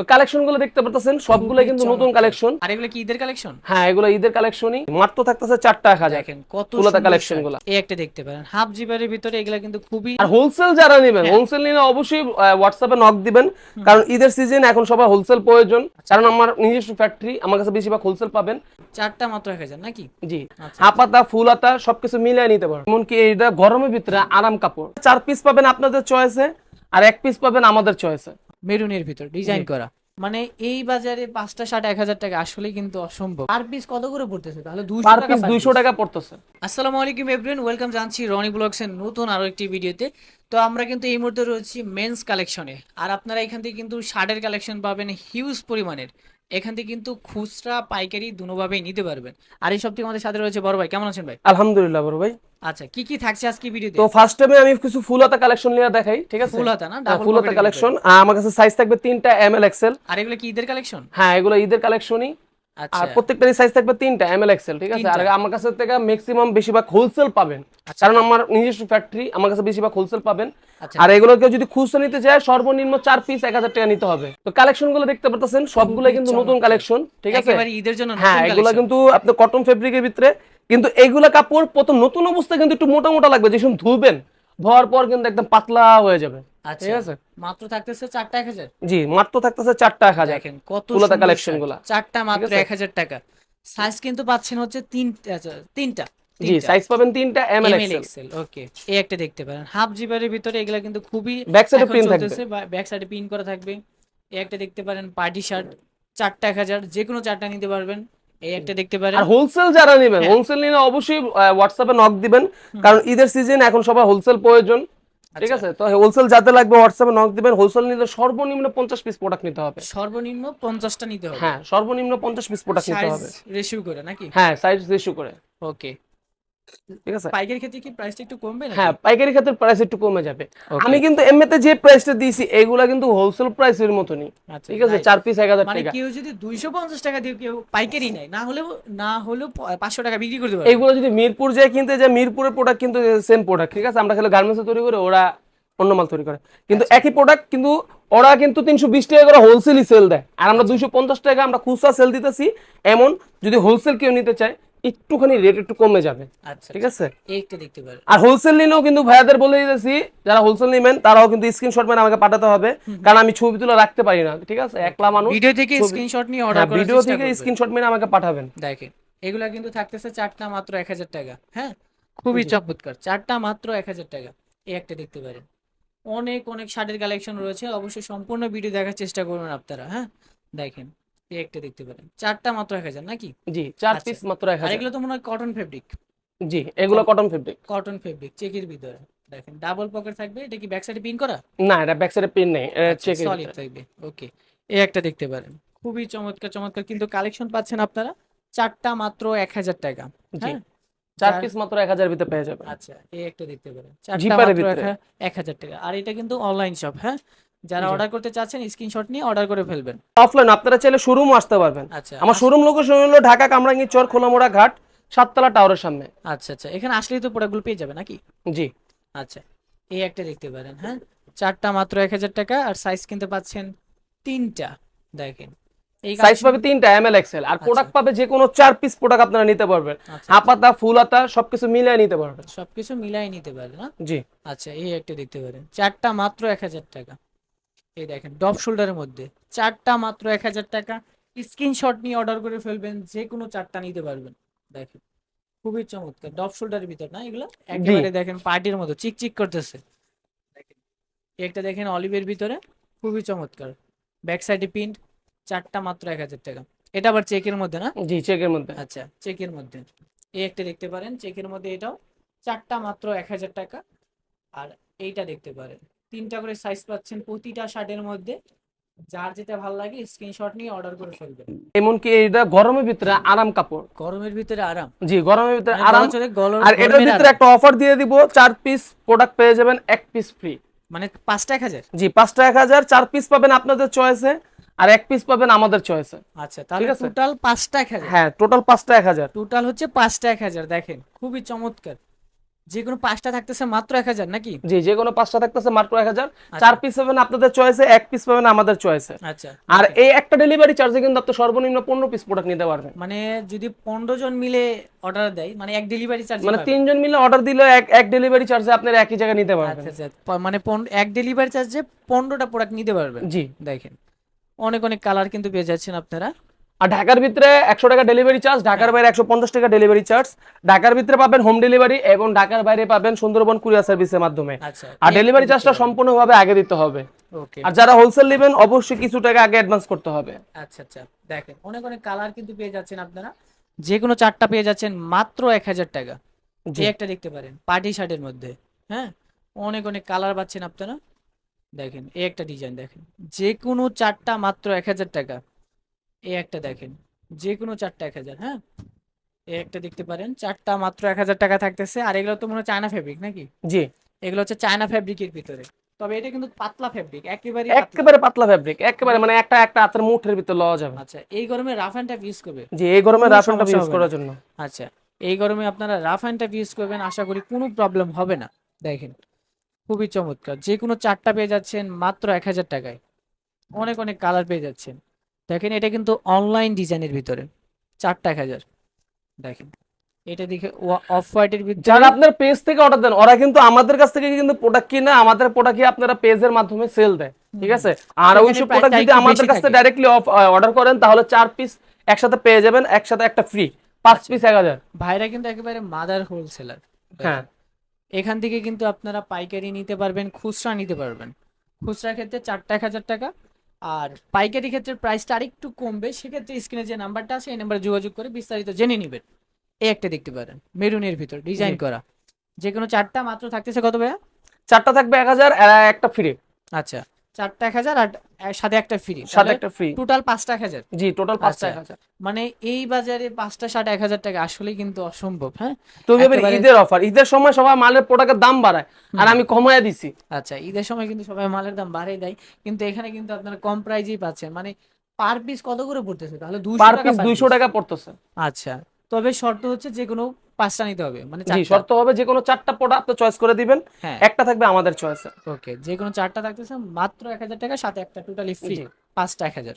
তো কালেকশনগুলো দেখতে পারতেছেন সবগুলো কিন্তু নতুন কালেকশন। আর এগুলো কি ঈদের কালেকশন? হ্যাঁ এগুলো ঈদের কালেকশনই। মাত্র থাকতেছে চারটা এক হাজার। দেখেন কত সুন্দর collection শাড়ি। এই একটা দেখতে পারেন। হাফ জিবারের ভিতরে এগুলা কিন্তু খুবই আর হোলসেল যারা নেবেন হ্যাঁ। হোলসেল নিলে অবশ্যই হোয়াটসঅ্যাপে নক দিবেন। কারণ ঈদের সিজন এখন সবাই হোলসেল প্রয়োজন। আচ্ছা। কারণ আমার নিজস্ব ফ্যাক্টরি আমার কাছে বেশিরভাগ হোলসেল পাবেন। চারটা মাত্র এক হাজার নাকি? জি। আচ্ছা। হাপাতা ফুলাতা সবকিছু মিলিয়ে নিতে পারবেন এমনকি এইটা গরমের ভিতরে আরাম কাপড়। চার পিস পাবেন আপনাদের চয়েসে আর এক পিস পাবেন আমাদের চয়েসে মেরুনের ভিতর ডিজাইন করা। মানে এই বাজারে পাঁচটা শার্ট এক হাজার টাকা আসলে কিন্তু অসম্ভব। পার পিস কত করে পড়তেছে? তাহলে দুশো টাকা পড়তেছে। আসসালামু আলাইকুম এভরিওয়ান ওয়েলকাম জানছি রনি ব্লগস এর নতুন আরও একটি ভিডিওতে। তো আমরা কিন্তু এই মুহূর্তে রয়েছি মেন্স কালেকশনে আর আপনারা এখান থেকে কিন্তু শার্টের কালেকশন পাবেন হিউজ পরিমাণের। এখান থেকে কিন্তু খুচরা পাইকারি দুনোভাবেই নিতে পারবেন। আর এই সব থেকে আমাদের সাথে রয়েছে বড় ভাই। কেমন আছেন ভাই? আলহামদুলিল্লাহ বড় ভাই। আচ্ছা কি কি থাকছে আজকে ভিডিওতে তো? ফার্স্ট টাইমে আমি কিছু ফুল হাতা কালেকশন নিয়ে দেখাই ঠিক আছে? ফুল হাতা না ডাবল ফুলাতা কালেকশন আমার কাছে সাইজ থাকবে তিনটা এম এল এক্সেল আর এগুলো কি ঈদের কালেকশন হ্যাঁ এগুলো ঈদের কালেকশনই আর প্রত্যেকটারই সাইজ থাকবে তিনটা এম এল এক্সেল ঠিক আছে? আর আমার কাছে থেকে ম্যাক্সিমাম বেশিরভাগ হোলসেল পাবেন। আচ্ছা। কারণ আমার নিজস্ব ফ্যাক্টরি আমার কাছে বেশিরভাগ হোলসেল পাবেন। আচ্ছা। আর এগুলোকে যদি খুচরা নিতে চায় সর্বনিম্ন চার পিস এক হাজার টাকা নিতে হবে। তো কালেকশনগুলো দেখতে পারতেছেন সবগুলো কিন্তু নতুন কালেকশন ঠিক আছে? ঈদের জন্য হ্যাঁ এগুলো কিন্তু আপনার কটন ফেব্রিকের ভিতরে। কিন্তু এইগুলা কাপড় প্রথম নতুন অবস্থায় কিন্তু একটু মোটা মোটা লাগবে যে সময় ধুবেন। ধোয়ার পর কিন্তু একদম পাতলা হয়ে যাবে। আচ্ছা ঠিক আছে? মাত্র থাকতেছে হাজার? জি মাত্র থাকতেছে হাজার। দেখেন কত মাত্র টাকা। সাইজ কিন্তু পাচ্ছেন হচ্ছে আচ্ছা, তিনটা জি সাইজ পাবেন তিনটা এম এল এক্সেল ওকে এই একটা দেখতে পারেন। হাফ জিবারের ভিতরে এগুলা কিন্তু খুবই ব্যাক সাইডে প্রিন্ট থাকবে। ব্যাক সাইডে পিন করা থাকবে। এই একটা দেখতে পারেন পার্টি শার্ট চারটা এক হাজার। যে কোনো চারটা নিতে পারবেন। এই একটা দেখতে পারেন। আর হোলসেল যারা নেবেন হ্যাঁ। হোলসেল নিলে অবশ্যই হোয়াটসঅ্যাপে নক দিবেন। কারণ ঈদের সিজন এখন সবাই হোলসেল প্রয়োজন। ঠিক আচ্ছা। আছে? তো হোলসেল যাতে লাগবে হোয়াটসঅ্যাপে নক দিবেন। হোলসেল নিলে সর্বনিম্ন পঞ্চাশ পিস প্রোডাক্ট নিতে হবে। সর্বনিম্ন পঞ্চাশটা নিতে হবে। হ্যাঁ সর্বনিম্ন পঞ্চাশ পিস প্রোডাক্ট নিতে হবে। রেশিও করে নাকি? হ্যাঁ সাইজ রেশিও করে। ওকে ঠিক আছে? পাইকারি ক্ষেত্রে কি প্রাইসটা একটু কমবে হ্যাঁ পাইকারি ক্ষেত্রে প্রাইস একটু কমে যাবে। আমি কিন্তু এমনিতে যে প্রাইসটা দিয়েছি এগুলা কিন্তু হোলসেল প্রাইসের মতনই। ঠিক আছে? চার পিস এক হাজার মানে কেউ যদি দুইশো পঞ্চাশ টাকা দিয়ে কেউ পাইকারি নেয় না হলেও না হলেও পাঁচশো টাকা বিক্রি করতে পারবে। এইগুলো যদি মিরপুর যায় কিনতে যায় মিরপুরের প্রোডাক্ট কিন্তু সেম প্রোডাক্ট ঠিক আছে? আমরা খালি গার্মেন্টসে তৈরি করে ওরা অন্য মাল তৈরি করে। কিন্তু আচ্ছা। একই প্রোডাক্ট কিন্তু ওরা কিন্তু তিনশো বিশ টাকা করে হোলসেলই সেল দেয়। আর আমরা দুইশো পঞ্চাশ টাকা আমরা খুচরা সেল দিতেছি এমন যদি হোলসেল কেউ নিতে চায় একটুখানি রেট একটু কমে যাবে। আচ্ছা ঠিক আছে? দেখতে পারেন। আর হোলসেল নিলেও কিন্তু ভাইয়াদের বলে দিতেছি যারা হোলসেল নেবেন তারাও কিন্তু স্ক্রিনশট মেরে আমাকে পাঠাতে হবে। কারণ আমি ছবি তুলে রাখতে পারি না ঠিক আছে? একলা মানুষ ভিডিও থেকে স্ক্রিনশট নিয়ে অর্ডার হ্যাঁ, করার ভিডিও থেকে স্ক্রিনশট মেরে আমাকে পাঠাবেন। দেখেন এগুলা কিন্তু থাকতেছে চারটা মাত্র এক হাজার টাকা হ্যাঁ? খুবই চমৎকার চারটা মাত্র এক হাজার টাকা এই একটা দেখতে পারেন। অনেক অনেক শার্টের কালেকশন রয়েছে অবশ্যই সম্পূর্ণ ভিডিও দেখার চেষ্টা করবেন আপনারা হ্যাঁ? দেখেন এই একটা দেখতে পারেন। চারটা মাত্র এক হাজার নাকি? জি চার আচ্ছা। পিস মাত্র এক হাজার। এগুলো তো মনে হয় কটন ফেব্রিক জি এগুলো কটন ফেব্রিক কটন ফেব্রিক চেকের ভিতরে। দেখেন ডাবল পকেট থাকবে এটা কি ব্যাক সাইডে পিন করা? না এটা ব্যাক সাইডে পেন নেই চেক সলিড থাকবে ওকে এই একটা দেখতে পারেন খুবই চমৎকার চমৎকার কিন্তু কালেকশন পাচ্ছেন আপনারা। চারটা মাত্র এক হাজার টাকা হ্যাঁ? চার পিস মাত্র এক হাজার ভিতরে পেয়ে যাবেন। আচ্ছা এই একটা দেখতে পারেন চারটা মাত্র। এক হাজার টাকা। আর এটা কিন্তু অনলাইন শপ হ্যাঁ? যারা অর্ডার করতে চাচ্ছেন স্ক্রিনশট নিয়ে অর্ডার করে ফেলবেন। অফলাইন আপনারা চাইলে শোরুমও আসতে পারবেন। আচ্ছা আমার শোরুম লোকেশন হলো ঢাকা কামরাঙ্গি চর খোলামোড়া ঘাট সাততলা টাওয়ারের সামনে। আচ্ছা আচ্ছা। এখানে আসলেই তো প্রোডাক্টগুলো পেয়ে যাবে নাকি? জি। আচ্ছা এই একটা দেখতে পারেন হ্যাঁ? চারটা মাত্র এক হাজার টাকা আর সাইজ কিনতে পাচ্ছেন তিনটা দেখেন। এই সাইজ পাবে তিনটা এম এল এক্সেল আর প্রোডাক্ট পাবে যে কোনো চার পিস প্রোডাক্ট আপনারা নিতে পারবেন। আচ্ছা, হাপাতা ফুলাতা সবকিছু মিলিয়ে নিতে পারবেন। সবকিছু মিলাই নিতে পারে না জি। আচ্ছা এই একটা দেখতে পারেন। চারটা মাত্র এক হাজার টাকা। এই দেখেন ডপ শোল্ডারের মধ্যে। চারটা মাত্র এক হাজার টাকা। স্ক্রিনশট নিয়ে অর্ডার করে ফেলবেন যে কোনো চারটা নিতে পারবেন। দেখেন খুবই চমৎকার। ডপ শোল্ডারের ভিতর না এগুলো? একেবারে দেখেন পার্টির মতো চিকচিক করতেছে। দেখেন একটা দেখেন অলিভের ভিতরে খুবই চমৎকার। ব্যাক সাইডে প্রিন্ট চারটা মাত্র এক হাজার টাকা। এটা আবার চেকের মধ্যে না? জি চেকের মধ্যে। আচ্ছা চেকের মধ্যে। এই একটা দেখতে পারেন চেকের মধ্যে এটাও চারটা মাত্র এক হাজার টাকা। আর এইটা দেখতে পারেন। তিনটা করে সাইজ পাচ্ছেন প্রতিটা শার্টের মধ্যে। যার যেটা ভালো লাগে স্ক্রিনশট নিয়ে অর্ডার করে ফেলবেন। এমনকি এটা গরমের ভিতরে আরাম কাপড়। গরমের ভিতরে আরাম। জি গরমের ভিতরে মানে আরাম। আর এটার ভিতরে একটা অফার দিয়ে দিব চার পিস প্রোডাক্ট পেয়ে যাবেন এক পিস ফ্রি মানে পাঁচটা এক হাজার? জি পাঁচটা এক হাজার চার পিস পাবেন আপনাদের চয়েসে আর এক পিস পাবেন আমাদের চয়েসে আচ্ছা তাহলে টোটাল পাঁচটা এক হাজার। হ্যাঁ টোটাল পাঁচটা এক হাজার। টোটাল হচ্ছে পাঁচটা এক হাজার দেখেন খুবই চমৎকার। যে কোনো পাঁচটা থাকতেছে মাত্র এক হাজার নাকি? জি যে কোনো পাঁচটা থাকতেছে মাত্র এক হাজার। আচ্ছা। চার পিস পাবেন আপনাদের চয়েসে এক পিস পাবেন আমাদের চয়েসে আচ্ছা আর এই একটা ডেলিভারি চার্জে কিন্তু আপনি সর্বনিম্ন পনেরো পিস প্রোডাক্ট নিতে পারবেন। মানে যদি পনেরো জন মিলে অর্ডার দেয় মানে এক ডেলিভারি চার্জ মানে তিনজন মিলে অর্ডার দিলে এক এক ডেলিভারি চার্জে আপনার একই জায়গায় নিতে পারবেন। আচ্ছা আচ্ছা মানে পন- এক ডেলিভারি চার্জে পনেরোটা প্রোডাক্ট নিতে পারবেন। জি। দেখেন অনেক অনেক কালার কিন্তু পেয়ে যাচ্ছেন আপনারা। আর ঢাকার ভিতরে একশো টাকা ডেলিভারি চার্জ ঢাকার বাইরে একশো পঞ্চাশ টাকা ডেলিভারি চার্জ ঢাকার ভিতরে পাবেন হোম ডেলিভারি এবং ঢাকার বাইরে পাবেন সুন্দরবন কুরিয়ার সার্ভিসের মাধ্যমে। আচ্ছা আর ডেলিভারি চার্জটা সম্পূর্ণভাবে আগে দিতে হবে। আর যারা হোলসেল নেবেন অবশ্যই কিছু টাকা আগে অ্যাডভান্স করতে হবে। আচ্ছা আচ্ছা দেখেন অনেক অনেক কালার কিন্তু পেয়ে যাচ্ছেন আপনারা। যে কোনো চারটা পেয়ে যাচ্ছেন মাত্র এক হাজার টাকা। যে একটা দেখতে পারেন পার্টি শার্টের মধ্যে হ্যাঁ? অনেক অনেক কালার পাচ্ছেন আপনারা। দেখেন এই একটা ডিজাইন দেখেন। যে কোনো চারটা মাত্র এক হাজার টাকা। এই একটা দেখেন যে কোনো চারটা এক হাজার হ্যাঁ? এই একটা দেখতে পারেন চারটা মাত্র এক হাজার টাকা থাকতেছে আর এগুলো তো মনে হয় চায়না ফেব্রিক নাকি? জি। এগুলো হচ্ছে চায়না ফেব্রিকের ভিতরে। তবে এটা কিন্তু পাতলা ফেব্রিক একেবারে। একেবারে পাতলা ফ্যাব্রিক একেবারে মানে একটা একটা হাতের মুঠের ভিতর লওয়া যাবে। আচ্ছা এই গরমে রাফ অ্যান্ড টাফ ইউজ করবে? জি এই গরমে রাফ এন্ড সমস্যা ইউজ করার জন্য। আচ্ছা এই গরমে আপনারা রাফ অ্যান্ড টাফ ইউজ করবেন আশা করি কোনো প্রবলেম হবে না। দেখেন খুবই চমৎকার। যে কোনো চারটা পেয়ে যাচ্ছেন মাত্র এক হাজার টাকায়। অনেক অনেক কালার পেয়ে যাচ্ছেন। দেখেন এটা কিন্তু অনলাইন ডিজাইনের ভিতরে। চারটা এক হাজার। দেখেন এটা দেখে অফ হোয়াইটের ভিতরে যারা আপনার পেজ থেকে অর্ডার দেন ওরা কিন্তু আমাদের কাছ থেকে কিন্তু প্রোডাক্ট কিনে আমাদের প্রোডাক্ট আপনারা পেজের মাধ্যমে সেল দেয়। ঠিক আছে? আর ওইসব প্রোডাক্ট যদি আমাদের কাছ থেকে থাকে। ডাইরেক্টলি অর্ডার করেন তাহলে চার পিস একসাথে পেয়ে যাবেন একসাথে একটা ফ্রি পাঁচ পিস এক হাজার। ভাইরা কিন্তু একেবারে মাদার হোলসেলার হ্যাঁ। এখান থেকে কিন্তু আপনারা পাইকারি নিতে পারবেন খুচরা নিতে পারবেন। খুচরা ক্ষেত্রে চারটা এক হাজার টাকা আর পাইকারি ক্ষেত্রে প্রাইসটা আরেকটু কমবে সেক্ষেত্রে স্ক্রিনে যে নাম্বারটা আছে এই নাম্বারে যোগাযোগ করে বিস্তারিত জেনে নেবেন। এই একটা দেখতে পারেন মেরুনের ভিতর ডিজাইন করা। যে কোনো চারটা মাত্র থাকতেছে কত ভাইয়া? চারটা থাকবে এক হাজার একটা ফ্রি আচ্ছা। চারটা এক হাজার আর সাথে একটা ফ্রি সাথে একটা ফ্রি টোটাল পাঁচটা এক হাজার। জি টোটাল পাঁচটা আচ্ছা। এক হাজার। মানে এই বাজারে পাঁচটা ষাট এক হাজার টাকা আসলেই কিন্তু অসম্ভব হ্যাঁ? তো ঈদের অফার ঈদের সময় সবাই মালের প্রোডাক্টের দাম বাড়ায় আর আমি কমায় দিছি। আচ্ছা ঈদের সময় কিন্তু সবাই মালের দাম বাড়াই দেয় কিন্তু এখানে কিন্তু আপনারা কম প্রাইজেই পাচ্ছেন। মানে পার পিস কত করে পড়তেছে? তাহলে দুশো পার পিস দুইশো টাকা পড়তেছে। আচ্ছা তবে শর্ত হচ্ছে যে কোনো পাঁচটা নিতে হবে মানে জি শর্ত হবে যে কোনো চারটা প্রোডাক্ট আপনি চয়েস করে দিবেন হ্যাঁ। একটা থাকবে আমাদের চয়েস ওকে যে কোনো চারটা থাকতেছে মাত্র এক হাজার টাকা সাথে একটা টোটালি ফ্রি পাঁচটা এক হাজার।